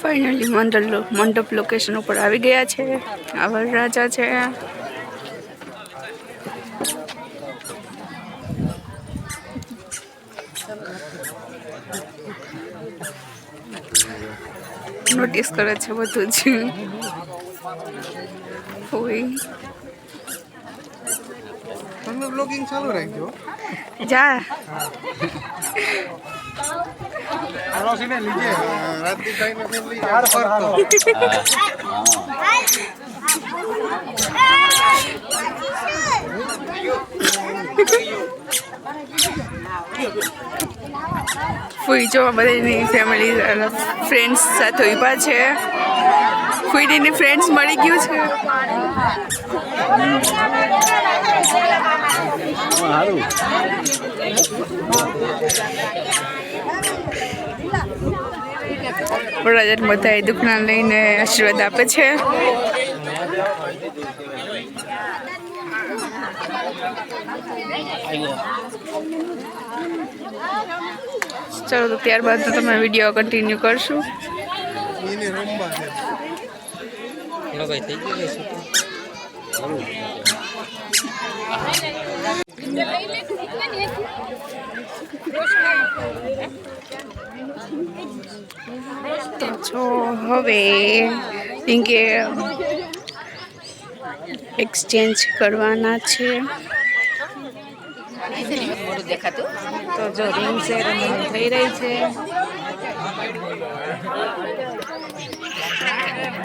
Finally મંડળ મંડપ location ઉપર આવી ગયા છે. આ વરરાજા છે. નોટિસ કરે છે બધું જ. હોય તમે બ્લોગિંગ ચાલુ રાખજો. જા. રોશીને લીજે. રાજદીપ ફેમિલી યાર ફરતો. ફૂઈ જો બધાની ફેમિલી ફ્રેન્ડ્સ સાથે ઊભા છે. ફૂઈની ફ્રેન્ડ્સ મળી ગયું છે. વરરાજા બધા એ દુખના લઈને આશીર્વાદ આપે છે. ચાલો તો ત્યારબાદ તો તમે વીડિયો કન્ટિન્યુ કરશું. રમવા થઈ ગયું તો હવે કે એક્સચેન્જ કરવાના છે. તો જો રિંગ સેરેમની થઈ રહી છે.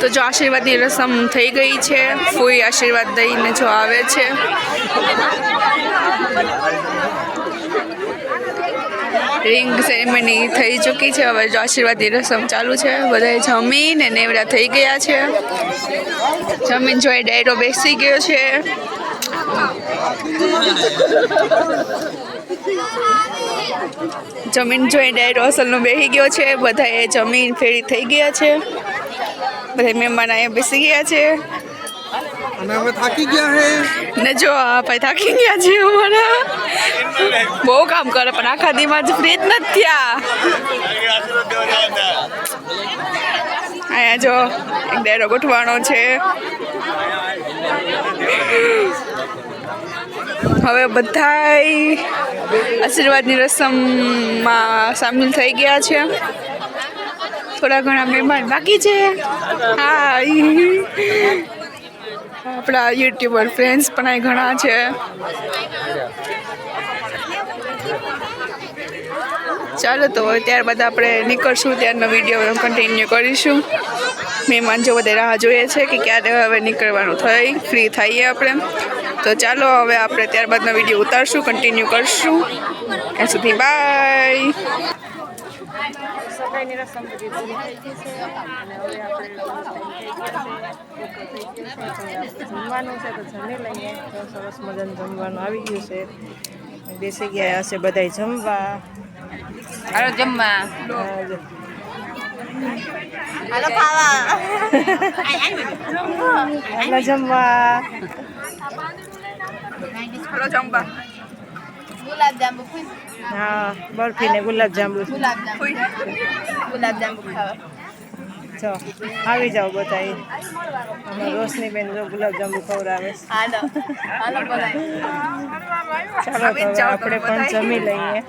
તો જો આશીર્વાદની રસમ થઈ ગઈ છે, ફૂઈ આશીર્વાદ દઈને જો આવે છે. રિંગ સેરેમની થઈ ચૂકી છે, હવે જો આશીર્વાદની રસમ ચાલુ છે બધાએ જમીને નેવડા થઈ ગયા છે. જમીન જોઈ ડાયરો બેસી ગયો છે. જમીન જોઈ ડાયરો અસલનો બેસી ગયો છે બધાએ જમીન ફેરી થઈ ગયા છે. બધા મહેમાન અહીંયા બેસી ગયા છે. અને હવે થાકી ગયા હે? ને જો આ ભાઈ થાકી ગયા છે અમારા. બહુ કામ કરે પણ આખા દીમાં જ ફ્રી જ નથી થયા. અહીંયા જો એક ડેરો ગોઠવાનો છે. હવે બધાય આશીર્વાદની રસમમાં સામેલ થઈ ગયા છે. થોડા ઘણા મહેમાન બાકી છે. હા આપણા યુટ્યુબર ફ્રેન્ડ્સ પણ અહીં ઘણા છે. ચાલો તો ત્યારબાદ આપણે નીકળશું, ત્યારનો વીડિયો કન્ટિન્યુ કરીશું. મહેમાન જો બધા રાહ જોઈએ છે કે ક્યારે હવે નીકળવાનું થઈ ફ્રી થઈએ આપણે. તો ચાલો હવે આપણે ત્યારબાદનો વીડિયો ઉતારશું કન્ટિન્યુ કરશું. ત્યાં સુધી બાય સગાઈની રસમ બધી અને હવે આપણે જમવાનું છે તો જમી લઈએ તો સરસ મજાનું જમવાનું આવી ગયું છે બેસી ગયા હશે બધાય જમવા. હાલો જમવા. હાલો ખાવા હાલો જમવા. હાલો જમવા. ગુલાબ હા બરફી ને ગુલાબ જાંબુ ગુલાબ જાંબુ ગુલાબ ખાવા જો આવી જાઓ બધા રોશની બેન જો ગુલાબ જાંબુ ખવડાવે ચાલો હવે આપણે પણ જમી લઈએ.